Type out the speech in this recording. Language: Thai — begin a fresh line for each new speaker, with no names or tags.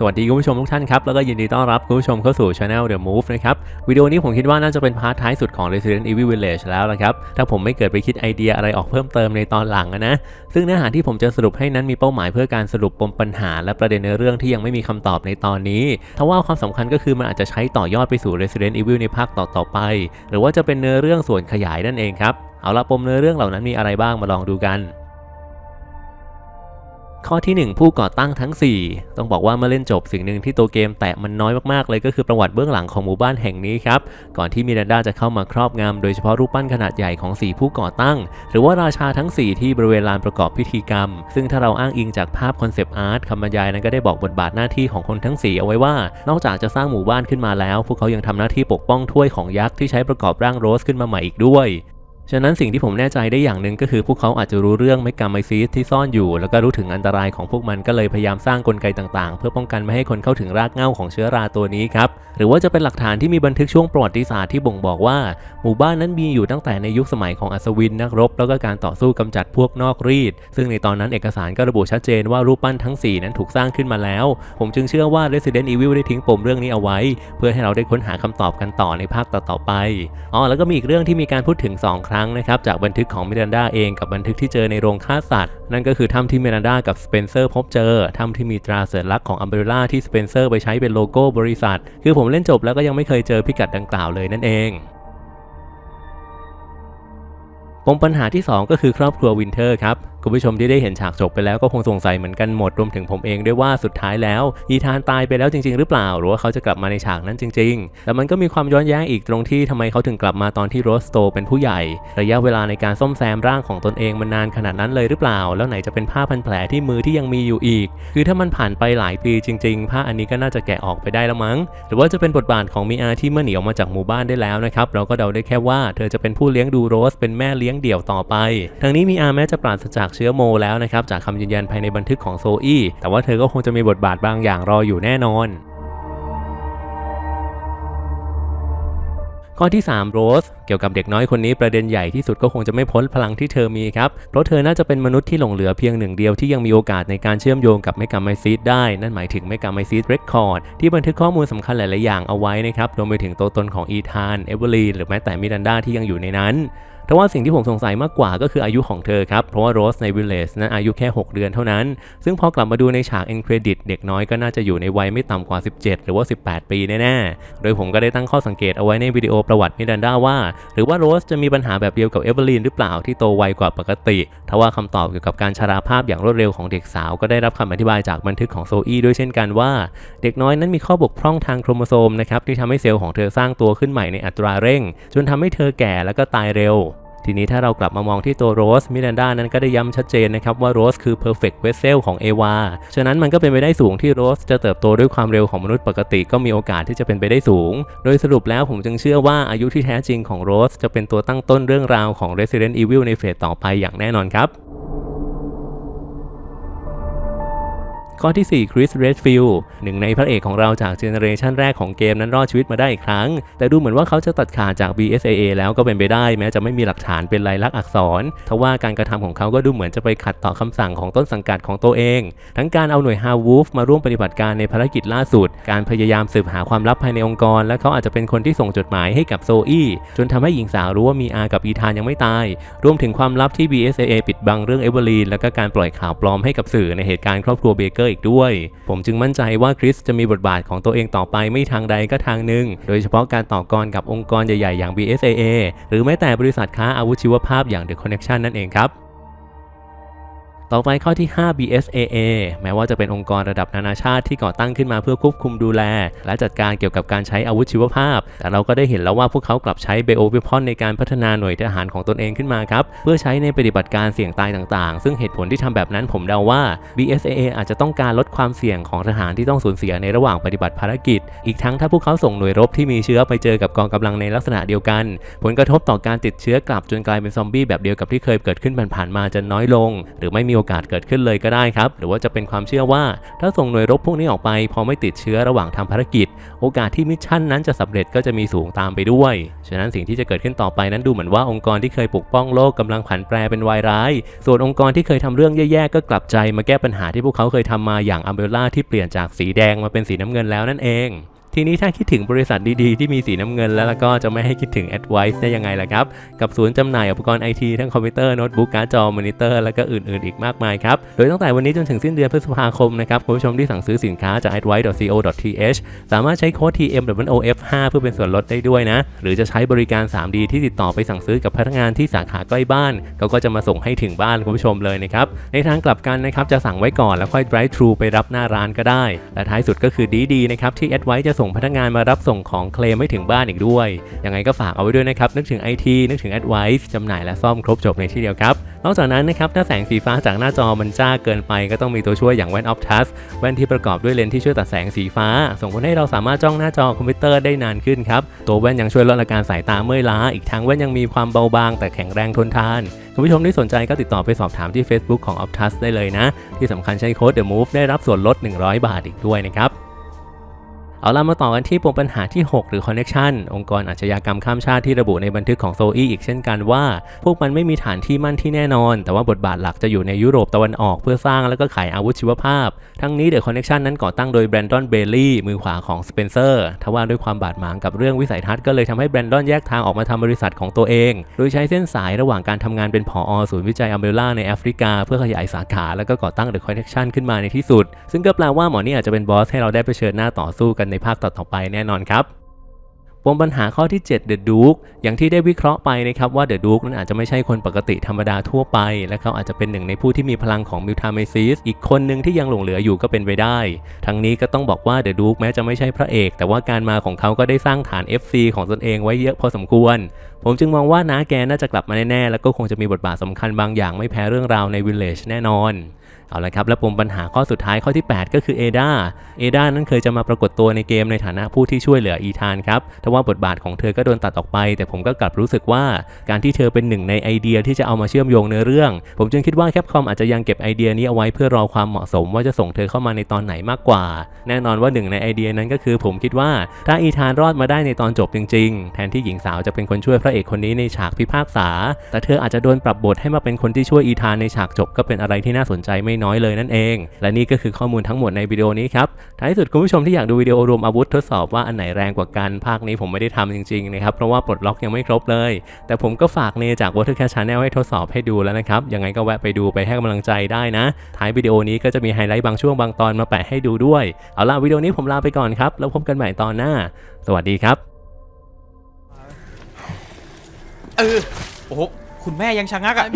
สวัสดีคุณผู้ชมทุกท่านครับ แล้วก็ยินดีต้อนรับคุณผู้ชมเข้าสู่ Channel The Move นะครับ วิดีโอนี้ผมคิดว่าน่าจะเป็นพาร์ทท้ายสุดของ Resident Evil Village แล้วละครับ ถ้าผมไม่เกิดไปคิดไอเดียอะไรออกเพิ่มเติมในตอนหลังนะ ซึ่งเนื้อหาที่ผมจะสรุปให้นั้นมีเป้าหมายเพื่อการสรุปปมปัญหา และประเด็นในเรื่องที่ยังไม่มีคำตอบในตอนนี้ทว่าความสำคัญก็คือมันอาจจะใช้ต่อยอดไปสู่ Resident Evil ในภาคต่อๆไป หรือว่าจะเป็นเนื้อเรื่องส่วนขยายนั่นเองครับ เอาละปมเนื้อเรื่องเหล่านั้นมีอะไรบ้างมาลองดูกัน ข้อที่ 1 ผู้ก่อตั้งทั้ง 4 ต้องบอกว่าเมื่อเล่นจบสิ่งหนึ่งที่ตัวเกมแตะมันน้อยมากๆเลยก็คือประวัติเบื้องหลังของหมู่บ้านแห่งนี้ครับก่อนที่มิรันดาจะเข้ามาครอบงำโดยเฉพาะรูปปั้นขนาดใหญ่ของ 4 ผู้ก่อตั้ง หรือว่าราชาทั้ง 4 ที่บริเวณลานประกอบพิธีกรรม ซึ่งถ้าเราอ้างอิงจากภาพคอนเซปต์อาร์ตคำบรรยายนั้นก็ได้บอกบทบาทหน้าที่ของคนทั้ง 4 เอาไว้ว่า นอกจากจะสร้างหมู่บ้านขึ้นมาแล้ว พวกเขายังทำหน้าที่ปกป้องถ้วยของยักษ์ที่ใช้ประกอบร่างโรสขึ้นมาใหม่อีกด้วย ฉะนั้นสิ่งที่ผมแน่ใจได้อย่างหนึ่งก็คือพวกเขาอาจจะรู้เรื่องเมกาไมซีสที่ซ่อนอยู่ แล้วก็รู้ถึงอันตรายของพวกมันก็เลยพยายามสร้างกลไกต่างๆ เพื่อป้องกันไม่ให้คนเข้าถึงรากเหง้าของเชื้อราตัวนี้ครับหรือว่าจะเป็นหลักฐานที่มีบันทึกช่วงประวัติศาสตร์ที่บ่งบอกว่า หมู่บ้านนั้นมีอยู่ตั้งแต่ในยุคสมัยของอัศวินนักรบ แล้วก็การต่อสู้กำจัดพวกนอกรีด ซึ่งในตอนนั้นเอกสารก็ระบุชัดเจนว่ารูปปั้นทั้ง 4 นั้นถูกสร้างขึ้นมาแล้ว ผมจึงเชื่อว่า Resident Evil ได้ทิ้งปมเรื่องนี้เอาไว้ เพื่อให้เราได้ค้นหาคำตอบกันต่อในภาคต่อๆไปอ๋อแล้วก็มีอีกเรื่องที่มีการพูดถึง 2 ครั้งนะครับจากบันทึกของมิรันดาเองกับบันทึกที่เจอในโรงฆ่าสัตว์ นั่นก็คือถ้ำที่มิรันดากับสเปนเซอร์พบเจอถ้ำที่มีตราสัญลักษณ์ของอัมเบรล่าที่สเปนเซอร์ไปใช้เป็นโลโก้บริษัท คือผมเล่นจบแล้วก็ยังไม่เคยเจอพิกัดดังกล่าวเลยนั่นเองปมปัญหาที่ 2 ก็คือครอบครัววินเทอร์ครับ คุณผู้ชมที่ได้เห็นฉากจบไปแล้วก็คงสงสัยเหมือนกันหมดรวมถึงผมเองด้วยว่าสุดท้ายแล้วอีธานตายไปแล้วจริง ๆ หรือเปล่า หรือว่าเขาจะกลับมาในฉากนั้นจริง ๆ แต่มันก็มีความย้อนแย้งอีกตรงที่ทำไมเขาถึงกลับมาตอนที่โรสโตเป็นผู้ใหญ่ ระยะเวลาในการซ่อมแซมร่างของตนเองมันนานขนาดนั้นเลยหรือเปล่า แล้วไหนจะเป็นผ้าพันแผลที่มือที่ยังมีอยู่อีก คือถ้ามันผ่านไปหลายปีจริง ๆ ผ้าอันนี้ก็น่าจะแกะออกไปได้แล้วมั้ง หรือว่าจะเป็นบทบาทของมีอาที่เมื่อหนีออกมาจากหมู่บ้านได้แล้วนะครับ เราก็เดาได้แค่ว่าเธอจะเป็นผู้เลี้ยงดูโรสเป็นแม่เลี้ยงเดี่ยวต่อไปทางนี้มีอาแม้จะปราศจากเชื้อโมแล้วนะครับจากคำยืนยันภายในบันทึกของโซอี้แต่ว่าเธอก็คงจะมีบทบาทบางอย่างรออยู่แน่นอนข้อที่3โรสเกี่ยวกับเด็กน้อยคนนี้ประเด็นใหญ่ที่สุดก็คงจะไม่พ้นพลังที่เธอมีครับ เพราะเธอน่าจะเป็นมนุษย์ที่หลงเหลือเพียงหนึ่งเดียวที่ยังมีโอกาสในการเชื่อมโยงกับเมกาไมซีดได้ นั่นหมายถึงเมกาไมซีดเรคคอร์ดที่บันทึกข้อมูลสำคัญหลาย ๆ อย่างเอาไว้นะครับรวมไปถึงตัวตนของอีธาน เอเวอร์ลีนหรือแม้แต่มิรันดาที่ยังอยู่ในนั้น แต่ว่าสิ่งที่ผมสงสัยมากกว่าก็คืออายุของเธอครับ เพราะว่าโรสในวิลเลจนั้นอายุแค่ 6 เดือนเท่านั้น ซึ่งพอกลับมาดูในฉากเอ็นเครดิตเด็กน้อยก็น่าจะอยู่ในวัยไม่ต่ำกว่า 17 หรือว่า 18 ปีแน่ๆ โดยผมก็ได้ตั้งข้อสังเกตเอาไว้ในวิดีโอประวัติมิรันดาว่า หรือว่าโรสจะมีปัญหาแบบเดียวกับเอเวอร์ลีนหรือเปล่าที่โตไวกว่าปกติทว่าคำตอบเกี่ยวกับการชราภาพอย่างรวดเร็วของเด็กสาวก็ได้รับคำอธิบายจากบันทึกของโซอี้ด้วยเช่นกันว่า เด็กน้อยนั้นมีข้อบกพร่องทางโครโมโซมนะครับที่ทำให้เซลล์ของเธอสร้างตัวขึ้นใหม่ในอัตราเร่ง จนทำให้เธอแก่แล้วก็ตายเร็ว ทีนี้ถ้าเรากลับมามองที่ตัวโรสมิรันดานั้นก็ได้ย้ำชัดเจนนะครับว่าโรสคือ perfect vessel ของเอวาฉะนั้นมันก็เป็นไปได้สูงที่โรสจะเติบโตด้วยความเร็วของมนุษย์ปกติก็มีโอกาสที่จะเป็นไปได้สูง โดยสรุปแล้วผมจึงเชื่อว่าอายุที่แท้จริงของโรสจะเป็นตัวตั้งต้นเรื่องราวของ Resident Evil ในเฟสต่อไปอย่างแน่นอนครับ ข้อที่ 4 คริส เรดฟิลด์หนึ่งในพระเอกของเราจากเจเนอเรชันแรกของเกมนั้นรอดชีวิตมาได้อีกครั้ง แต่ดูเหมือนว่าเขาจะตัดขาดจาก BSAA แล้วก็เป็นไปได้ แม้จะไม่มีหลักฐานเป็นลายลักษณ์อักษร ทว่าการกระทำของเขาก็ดูเหมือนจะไปขัดต่อคำสั่งของต้นสังกัดของตัวเอง ทั้งการเอาหน่วยฮาวูฟมาร่วมปฏิบัติการในภารกิจล่าสุด การพยายามสืบหาความลับภายในองค์กร และเขาอาจจะเป็นคนที่ส่งจดหมายให้กับโซอี้จนทำให้หญิงสาวรู้ว่ามีอากับอีธานยังไม่ตาย รวมถึงความลับที่ BSAA ปิดบังเรื่องเอเวอร์ลีนและก็การปล่อยข่าวปลอมให้กับสื่อในเหตุการณ์ครอบครัวเบเกอร์อีกด้วย ผมจึงมั่นใจว่าคริสจะมีบทบาทของตัวเองต่อไปไม่ทางใดก็ทางหนึ่ง โดยเฉพาะการต่อกรกับองค์กรใหญ่ๆอย่าง BSAA หรือแม้แต่บริษัทค้าอาวุธชีวภาพอย่าง The Connection นั่นเองครับ ต่อไปข้อที่ 5 BSAA แม้ว่าจะเป็นองค์กรระดับนานาชาติที่ก่อตั้งขึ้นมาเพื่อควบคุมดูแล และจัดการเกี่ยวกับการใช้อาวุธชีวภาพ แต่เราก็ได้เห็นแล้วว่าพวกเขากลับใช้เบโอเวพอนในการพัฒนาหน่วยทหารของตนเองขึ้นมาครับ เพื่อใช้ในปฏิบัติการเสี่ยงตายต่างๆ ซึ่งเหตุผลที่ทำแบบนั้นผมเดาว่า BSAA อาจจะต้องการลดความเสี่ยงของทหารที่ต้องสูญเสียในระหว่างปฏิบัติภารกิจ อีกทั้งถ้าพวกเขาส่งหน่วยรบที่มีเชื้อไปเจอกับกองกำลังในลักษณะเดียวกัน ผลกระทบต่อการติดเชื้อกลับจนกลายเป็นซอมบี้แบบเดียวกับที่เคยเกิดขึ้นผ่านๆมาจะน้อยลง หรือไม่มีโอกาสเกิดขึ้นเลยก็ได้ครับ หรือว่าจะเป็นความเชื่อว่า ถ้าส่งหน่วยรบพวกนี้ออกไป พอไม่ติดเชื้อระหว่างทำภารกิจ โอกาสที่มิชชั่นนั้นจะสำเร็จก็จะมีสูงตามไปด้วย ฉะนั้นสิ่งที่จะเกิดขึ้นต่อไปนั้นดูเหมือนว่าองค์กรที่เคยปกป้องโลกกำลังผันแปรเป็นวายร้าย ส่วนองค์กรที่เคยทำเรื่องแย่ๆก็กลับใจมาแก้ปัญหาที่พวกเขาเคยทำมาอย่างอัมเบล่าที่เปลี่ยนจากสีแดงมาเป็นสีน้ำเงินแล้วนั่นเอง ทีนี้ถ้าคิดถึงบริษัทดีๆ ที่มีสีน้ำเงินแล้วก็จะไม่ให้คิดถึง Advice ได้ยังไงล่ะครับ กับศูนย์จำหน่ายอุปกรณ์ไอทีทั้งคอมพิวเตอร์โน้ตบุ๊กการ์ดจอมอนิเตอร์แล้วก็อื่นๆ อีกมากมายครับ โดยตั้งแต่วันนี้จนถึงสิ้นเดือนพฤษภาคมนะครับ คุณผู้ชมที่สั่งซื้อสินค้าจาก advice.co.th สามารถใช้โค้ด TMWOF5 เพื่อเป็นส่วนลดได้ด้วยนะ หรือจะใช้บริการ 3D ที่ติดต่อไปสั่งซื้อกับพนักงานที่สาขาใกล้บ้านเขาก็จะมาส่งให้ถึงบ้านคุณผู้ชมเลยนะครับในทางกลับกันนะครับจะสั่งไว้ก่อนแล้วค่อย drive thru ไปรับหน้าร้านก็ได้และท้ายสุดก็คือดีๆนะครับที่ Advice จะส่งพนักงานมารับส่งของเคลมไม่ถึงบ้านอีกด้วย ยังไงก็ฝากเอาไว้ด้วยนะครับ นึกถึง IT นึกถึง Advice จำหน่ายและซ่อมครบจบในที่เดียวครับ นอกจากนั้นนะครับถ้าแสงสีฟ้าจากหน้าจอมันจ้าเกินไปก็ต้องมีตัวช่วยอย่างแว่น Optus แว่นที่ประกอบด้วยเลนส์ที่ช่วยตัดแสงสีฟ้า ส่งผลให้เราสามารถจ้องหน้าจอคอมพิวเตอร์ได้นานขึ้นครับตัวแว่นยังช่วยลดอาการสายตาเมื่อยล้า อีกทั้งแว่นยังมีความเบาบาง แต่แข็งแรงทนทานคุณผู้ชมที่สนใจก็ติดต่อไปสอบถามที่ Facebook ของ Optus ได้เลยนะ ที่สำคัญใช้โค้ด The Move ได้รับส่วนลด 100 บาทอีกด้วยนะครับ เอาล่ะมาต่อกันที่ปมปัญหาที่ 6 หรือ Connection องค์กรอาชญากรรมข้ามชาติที่ระบุในบันทึกของโซอีอีกเช่นกันว่า พวกมันไม่มีฐานที่มั่นที่แน่นอน แต่ว่าบทบาทหลักจะอยู่ในยุโรปตะวันออกเพื่อสร้างและก็ขายอาวุธชีวภาพ ทั้งนี้ The Connection นั้นก่อตั้งโดยแบรนดอนเบลลี่มือขวาของสเปนเซอร์ทว่าด้วยความบาดหมางกับเรื่องวิสัยทัศน์ก็เลยทำให้แบรนดอนแยกทางออกมาทำบริษัทของตัวเอง โดยใช้เส้นสายระหว่างการทำงานเป็นผอศูนย์วิจัยอัมเบล่าในแอฟริกา เพื่อขยายสาขาแล้วก็ก่อตั้ง The Connection ขึ้นมาในที่สุด ซึ่งก็แปลว่าหมอนี่อาจจะเป็นบอสให้เราได้เผชิญหน้าต่อสู้กันในภาคต่อๆไปแน่นอนครับปมปัญหาข้อที่ 7 The Duke อย่างที่ได้วิเคราะห์ไปนะครับว่า The Duke นั้นอาจจะไม่ใช่คนปกติธรรมดาทั่วไป และเขาอาจจะเป็นหนึ่งในผู้ที่มีพลังของมิวทาเมซิสอีกคนหนึ่งที่ยังหลงเหลืออยู่ก็เป็นไปได้ ทั้งนี้ก็ต้องบอกว่า The Duke แม้จะไม่ใช่พระเอก แต่ว่าการมาของเขาก็ได้สร้างฐาน FC ของตนเองไว้เยอะพอสมควร ผมจึงมองว่าน้าแกน่าจะกลับมาแน่ๆแล้วก็คงจะมีบทบาทสำคัญบางอย่างไม่แพ้เรื่องราวใน Village แน่นอน เอาละครับและปมปัญหาข้อสุดท้ายข้อที่ 8 ก็คือเอดาเอดานั้นเคยจะมาปรากฏตัวในเกมในฐานะผู้ที่ช่วยเหลืออีธานครับแต่ว่าบทบาทของเธอก็โดนตัดออกไป แต่ผมก็กลับรู้สึกว่าการที่เธอเป็นหนึ่งในไอเดียที่จะเอามาเชื่อมโยงเนื้อเรื่อง ผมจึงคิดว่าแคปคอมอาจจะยังเก็บไอเดียนี้เอาไว้เพื่อรอความเหมาะสมว่าจะส่งเธอเข้ามาในตอนไหนมากกว่า แน่นอนว่าหนึ่งในไอเดียนั้นก็คือ ผมคิดว่าถ้าอีธานรอดมาได้ในตอนจบจริง ๆ แทนที่หญิงสาวจะเป็นคนช่วยพระเอกคนนี้ในฉากพิพากษา แต่เธออาจจะโดนปรับบทให้มาเป็นคนที่ช่วยอีธานในฉากจบก็เป็นอะไรที่น่าสนใจไม่น้อยเลยนั่นเอง และนี่ก็คือข้อมูลทั้งหมดในวิดีโอนี้ครับ ท้ายสุดคุณผู้ชมที่อยากดูวิดีโอรวมอาวุธทดสอบว่าอันไหนแรงกว่ากันภาคนี้ผมไม่ได้ทำจริงๆนะครับเพราะว่าปลดล็อกยังไม่ครบเลย แต่ผมก็ฝากเนจาก Watercat Channel ให้ทดสอบให้ดูแล้วนะครับยังไงก็แวะไปดูไปให้กำลังใจได้นะ ท้ายวิดีโอนี้ก็จะมีไฮไลท์บางช่วงบางตอนมาแปะให้ดูด้วยเอาล่ะวิดีโอนี้ผมลาไปก่อนครับแล้วพบกันใหม่ตอนหน้า สวัสดีครับ
เออโอ้โหคุณแม่ยังชะงักอะ